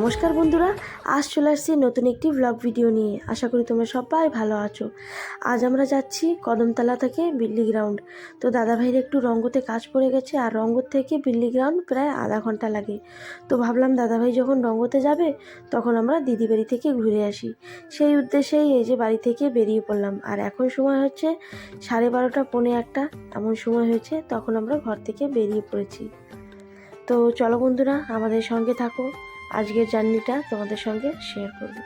নমস্কার বন্ধুরা, আজ চলে আসছি নতুন একটি ব্লগ ভিডিও নিয়ে। আশা করি তোমরা সবাই ভালো আছো। আজ আমরা যাচ্ছি কদমতলা থেকে বিল্লি গ্রাউন্ড তো দাদাভাইয়ের একটু রঙ্গতে কাজ পড়ে গেছে, আর রঙ্গর থেকে বিল্লি গ্রাউন্ড প্রায় আধা ঘণ্টা লাগে। তো ভাবলাম দাদাভাই যখন রঙ্গতে যাবে, তখন আমরা দিদি বাড়ি থেকে ঘুরে আসি। সেই উদ্দেশ্যেই এই যে বাড়ি থেকে বেরিয়ে পড়লাম। আর এখন সময় হচ্ছে সাড়ে বারোটা, পৌনে একটা এমন সময় হয়েছে তখন আমরা ঘর থেকে বেরিয়ে পড়েছি। তো চলো বন্ধুরা, আমাদের সঙ্গে থাকো। আজকের জার্নিটা তোমাদের সঙ্গে শেয়ার করব।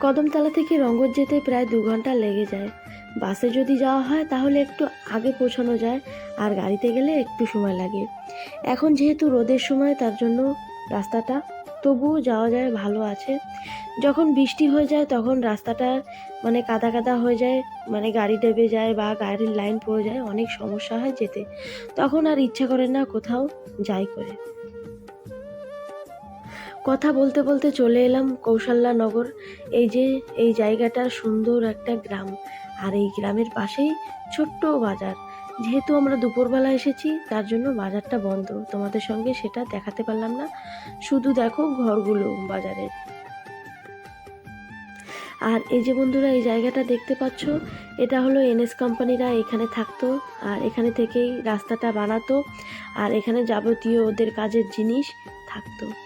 কদমতলা থেকে রঙ্গর যেতে প্রায় দু ঘণ্টা লেগে যায়। বাসে যদি যাওয়া হয়, তাহলে একটু আগে পৌঁছানো যায়, আর গাড়িতে গেলে একটু সময় লাগে। এখন যেহেতু রোদের সময়, তার জন্য রাস্তাটা তবুও যাওয়া যায়, ভালো আছে। যখন বৃষ্টি হয়ে যায়, তখন রাস্তাটা মানে কাদা কাদা হয়ে যায় মানে গাড়ি ডেবে যায় বা গাড়ির লাইন পড়ে যায়, অনেক সমস্যা হয় যেতে। তখন আর ইচ্ছা করে না কোথাও যাই করে। কথা বলতে বলতে চলে এলাম কৌশল্যা নগর। এই যে, এই জায়গাটা সুন্দর একটা গ্রাম। আর এই গ্রামের পাশেই ছোট্ট বাজার। যেহেতু আমরা দুপুরবেলা এসেছি, তার জন্য বাজারটা বন্ধ। তোমাদের সঙ্গে সেটা দেখাতে পারলাম না। শুধু দেখো ঘরগুলো বাজারের। আর এই যে বন্ধুরা, এই জায়গাটা দেখতে পাচ্ছ, এটা হলো এনএস কোম্পানিরা এখানে থাকতো। আর এখানে থেকেই রাস্তাটা বানাতো। আর এখানে যাবতীয় ওদের কাজের জিনিস থাকতো।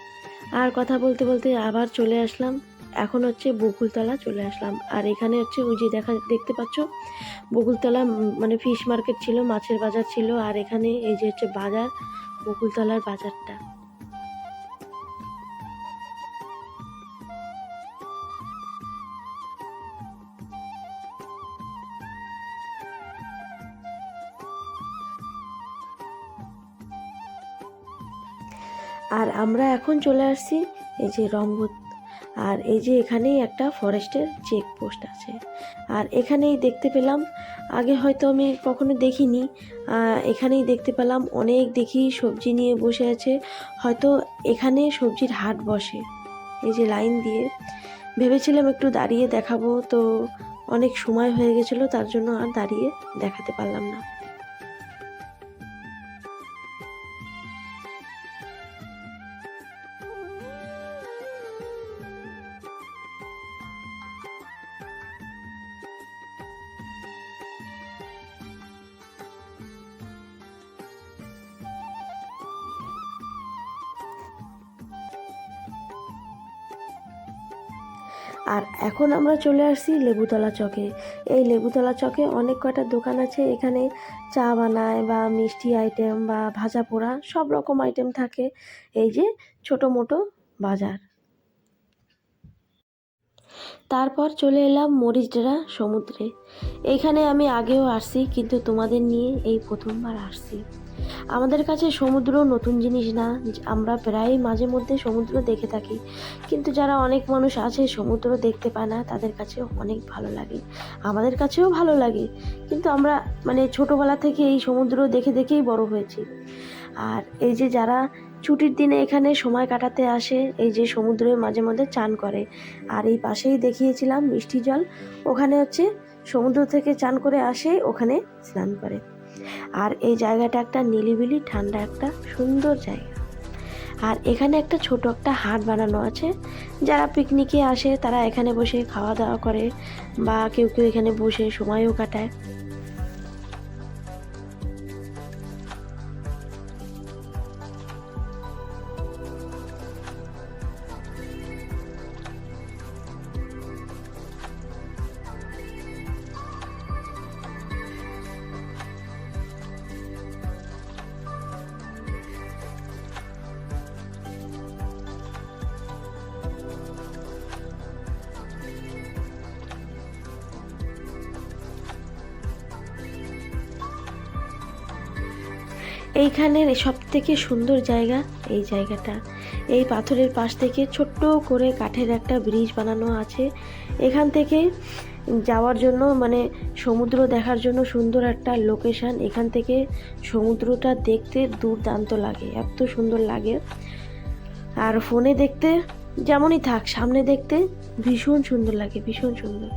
আর কথা বলতে বলতে আবার চলে আসলাম। এখন হচ্ছে বকুলতলা চলে আসলাম। আর এখানে হচ্ছে ওই যে দেখা, দেখতে পাচ্ছ? বকুলতলা মানে ফিশ মার্কেট ছিল, মাছের বাজার ছিল। আর এখানে এই যে হচ্ছে বাজার, বকুলতলার বাজারটা। আর আমরা এখন চলে আসছি এই যে রঙ্গত আর এই যে এখানেই একটা ফরেস্টের চেক পোস্ট আছে। আর এখানেই দেখতে পেলাম, আগে হয়তো আমি কখনো দেখিনি এখানেই দেখতে পেলাম অনেক দেখি সবজি নিয়ে বসে আছে। হয়তো এখানে সবজির হাট বসে। এই যে লাইন দিয়ে। ভেবেছিলাম একটু দাঁড়িয়ে দেখাবো, তো অনেক সময় হয়ে গেছিল, তার জন্য আর দাঁড়িয়ে দেখাতে পারলাম না। আর এখন আমরা চলে আসছি লেবুতলা চকে। এই লেবুতলা চকে অনেক কয়টা দোকান আছে, এখানে চা বানায় বা মিষ্টি আইটেম বা ভাজা পোড়া সব রকম আইটেম থাকে। এই যে ছোটো মোটো বাজার। তারপর চলে এলাম মরিচডেরা সমুদ্রে। এইখানে আমি আগেও আসছি, কিন্তু তোমাদের নিয়ে এই প্রথমবার আসছি। আমাদের কাছে সমুদ্র নতুন জিনিস না, আমরা প্রায় মাঝে মধ্যে সমুদ্র দেখে থাকি। কিন্তু যারা অনেক মানুষ আছে, সমুদ্র দেখতে পায় না, তাদের কাছে অনেক ভালো লাগে। আমাদের কাছেও ভালো লাগে। কিন্তু আমরা মানে ছোটোবেলা থেকে এই সমুদ্র দেখে দেখেই বড় হয়েছি। আর এই যে যারা ছুটির দিনে এখানে সময় কাটাতে আসে, এই যে সমুদ্রের মাঝে মধ্যে চান করে। আর এই পাশেই দেখিয়েছিলাম মিষ্টি জল, ওখানে হচ্ছে সমুদ্র থেকে চান করে আসে, ওখানে স্নান করে। আর এই জায়গাটা একটা নিলিবিলি, ঠান্ডা একটা সুন্দর জায়গা। আর এখানে একটা ছোট একটা হাট বানানো আছে। যারা পিকনিকে আসে, তারা এখানে বসে খাওয়া দাওয়া করে বা কেউ কেউ এখানে বসে সময়ও কাটায়। এইখানের সব থেকে সুন্দর জায়গা এই জায়গাটা। এই পাথরের পাশ থেকে ছোট্ট করে কাঠের একটা ব্রিজ বানানো আছে। এখান থেকে যাওয়ার জন্য মানে সমুদ্র দেখার জন্য সুন্দর একটা লোকেশন এখান থেকে সমুদ্রটা দেখতে দুর্দান্ত লাগে, এত সুন্দর লাগে। আর ফোনে দেখতে যেমনই থাক, সামনে দেখতে ভীষণ সুন্দর লাগে, ভীষণ সুন্দর।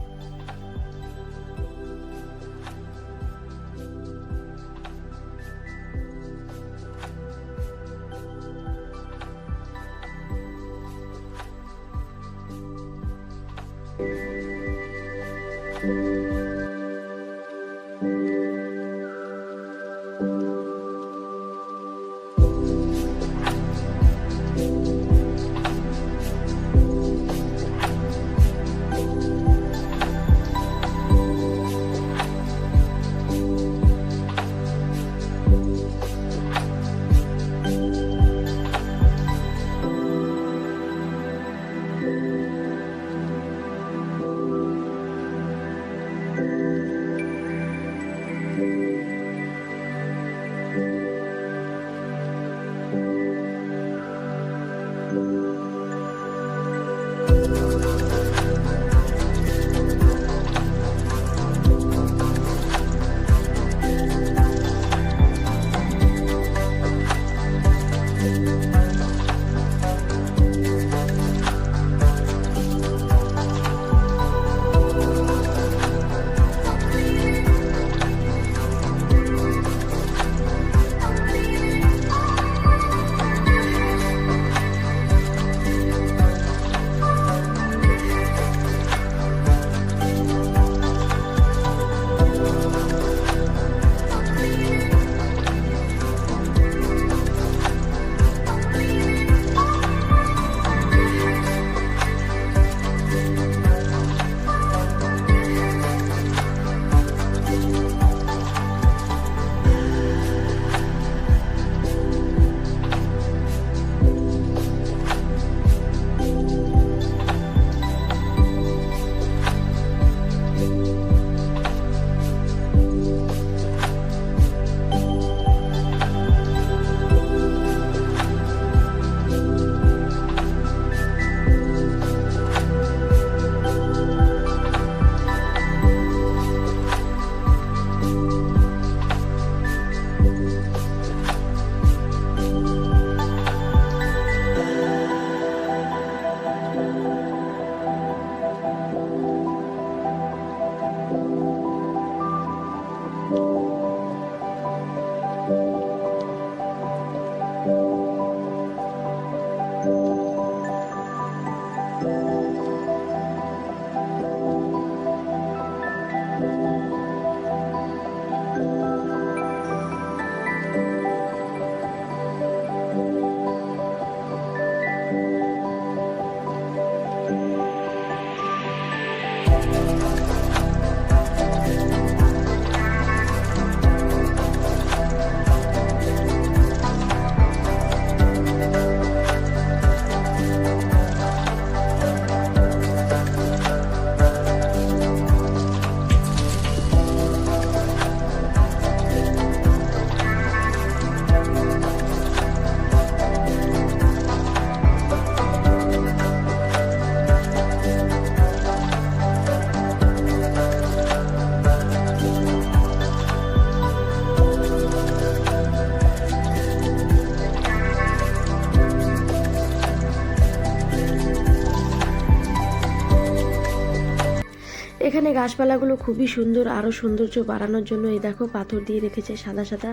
এখানে গাছপালাগুলো খুবই সুন্দর আরও সৌন্দর্য বাড়ানোর জন্য এই দেখো পাথর দিয়ে রেখেছে সাদা সাদা,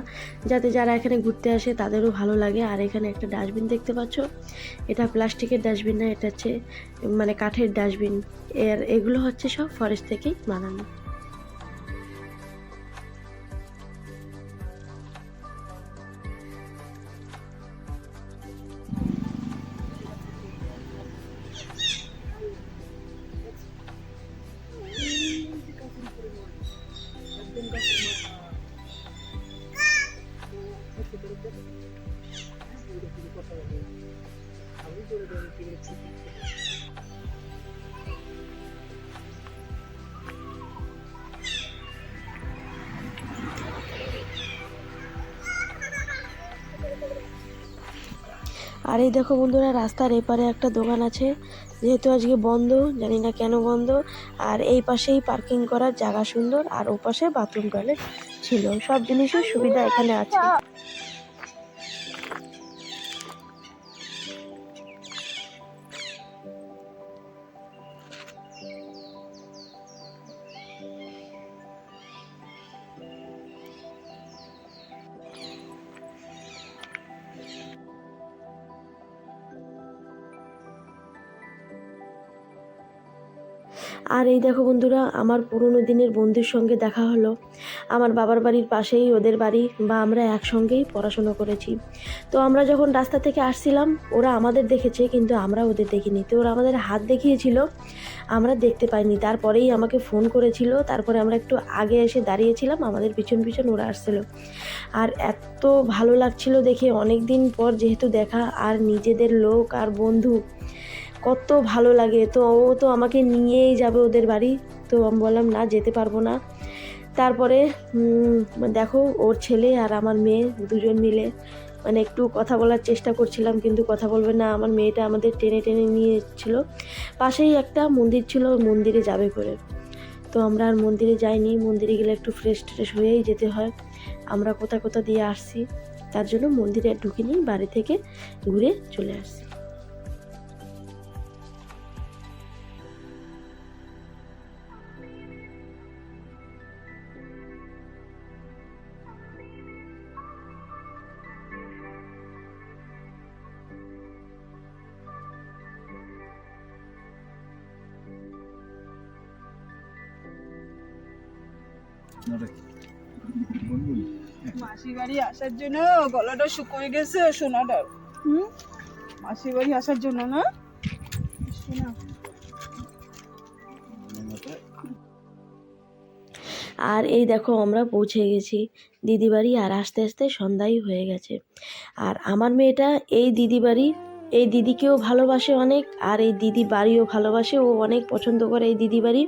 যাতে যারা এখানে ঘুরতে আসে তাদেরও ভালো লাগে। আর এখানে একটা ডাস্টবিন দেখতে পাচ্ছ? এটা প্লাস্টিকের ডাস্টবিন না, এটা হচ্ছে মানে কাঠের ডাস্টবিন। এর, এগুলো হচ্ছে সব ফরেস্ট থেকেই বানানো। আর এই দেখো বন্ধুরা, রাস্তার এপারে একটা দোকান আছে, যেহেতু আজকে বন্ধ, জানি না কেন বন্ধ। আর এই পাশেই পার্কিং করার জায়গা সুন্দর, আর ওপাশে পাশে বাথরুম টয়লেট ছিল। সব জিনিসের সুবিধা এখানে আছে। আর এই দেখো বন্ধুরা, আমার পুরনো দিনের বন্ধুর সঙ্গে দেখা হলো। আমার বাবার বাড়ির পাশেই ওদের বাড়ি বা আমরা একসঙ্গেই পড়াশুনো করেছি। তো আমরা যখন রাস্তা থেকে আসছিলাম, ওরা আমাদের দেখেছে, কিন্তু আমরা ওদের দেখিনি। তো ওরা আমাদের হাত দেখিয়েছিল, আমরা দেখতে পাইনি। তারপরেই আমাকে ফোন করেছিল, তারপরে আমরা একটু আগে এসে দাঁড়িয়েছিলাম, আমাদের পিছন পিছন ওরা আসছিল। আর এত ভালো লাগছিল দেখে অনেক দিন পর যেহেতু দেখা, আর নিজেদের লোক আর বন্ধু কত ভালো লাগে। তো ও তো আমাকে নিয়েই যাবে ওদের বাড়ি। তো আমি বললাম, না, যেতে পারব না। তারপরে দেখো, ওর ছেলে আর আমার মেয়ে দুজন মিলে মানে একটু কথা বলার চেষ্টা করছিলাম, কিন্তু কথা বলবে না। আমার মেয়েটা আমাদের টেনে টেনে নিয়ে এসেছিল পাশেই একটা মন্দির ছিল মন্দিরে যাবে করে। তো আমরা আর মন্দিরে যাইনি। মন্দিরে গেলে একটু ফ্রেশ ট্রেশ হয়েই যেতে হয়। আমরা কোথা কোথা দিয়ে আসছি, তার জন্য মন্দিরে ঢুকিনি। বাড়ি থেকে ঘুরে চলে আসছি। বাড়ি আসার জন্য গলাটা শুকিয়ে গেছে, সোনাটা। হুম? মাসির বাড়ি আসার জন্য না? সোনা। আর এই দেখো, আমরা পৌঁছে গেছি দিদি বাড়ি আর আস্তে আস্তে সন্ধ্যাই হয়ে গেছে। আর আমার মেয়েটা এই দিদি বাড়ি এই দিদিকেও ভালোবাসে অনেক, আর এই দিদি বাড়িও ভালোবাসে। ও অনেক পছন্দ করে এই দিদি বাড়ি।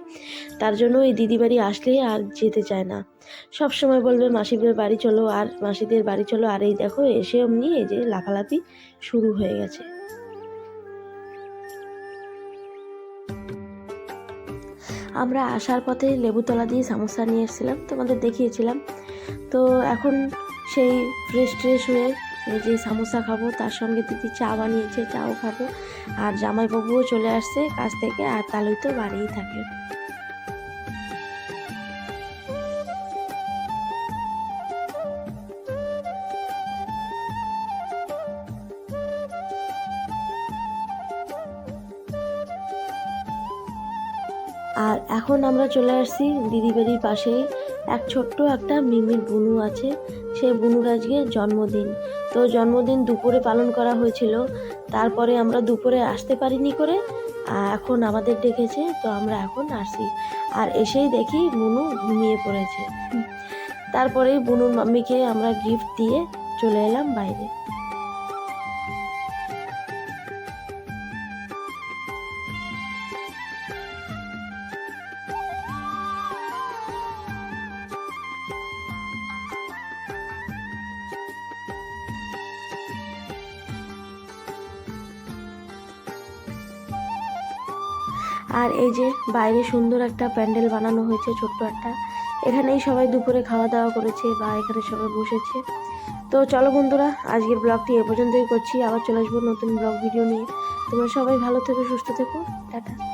তার জন্য এই দিদি বাড়ি আসলে আর যেতে চায় না। সব সময় বলবে, মাসিদের বাড়ি চলো, আর মাসিদের বাড়ি চলো। আর এই দেখো, এসে অমনি এই যে লাফালাফি শুরু হয়ে গেছে। আমরা আসার পথে লেবুতলা দিয়ে সামোসা নিয়ে এসেছিলাম, তোমাদের দেখিয়েছিলাম। তো এখন সেই ফ্রেশ ট্রেশ হয়ে এই যে সামোসা খাব, তার সঙ্গে দিদি চা বানিয়েছে, চাও খাব। আর জামাইবাবুও চলে আসছে কাছ থেকে, আর তালুই তো বাড়িই থাকে। আর এখন আমরা চলে আসছি দিদি বাড়ির পাশেই। এক ছোট্ট একটা মিমির বুনু আছে সেই বুনুর আজকে জন্মদিন। তো জন্মদিন দুপুরে পালন করা হয়েছিল। তারপরে আমরা দুপুরে আসতে পারিনি করে এখন আমাদের ডেকেছে তো আমরা এখন আসি। আর এসেই দেখি বুনু ঘুমিয়ে পড়েছে। তারপরেই বুনুর মাম্মিকে আমরা গিফট দিয়ে চলে এলাম বাইরে। আর এই যে বাইরে সুন্দর একটা প্যান্ডেল বানানো হয়েছে ছোট্ট একটা। এখানেই সবাই দুপুরে খাওয়া দাওয়া করেছে বা এখানে সবাই বসেছে। তো চলো বন্ধুরা, আজকের ব্লগটি এ পর্যন্তই করছি। আবার চলে আসব নতুন ব্লগ ভিডিও নিয়ে। তোমরা সবাই ভালো থেকো, সুস্থ থেকো। টাটা।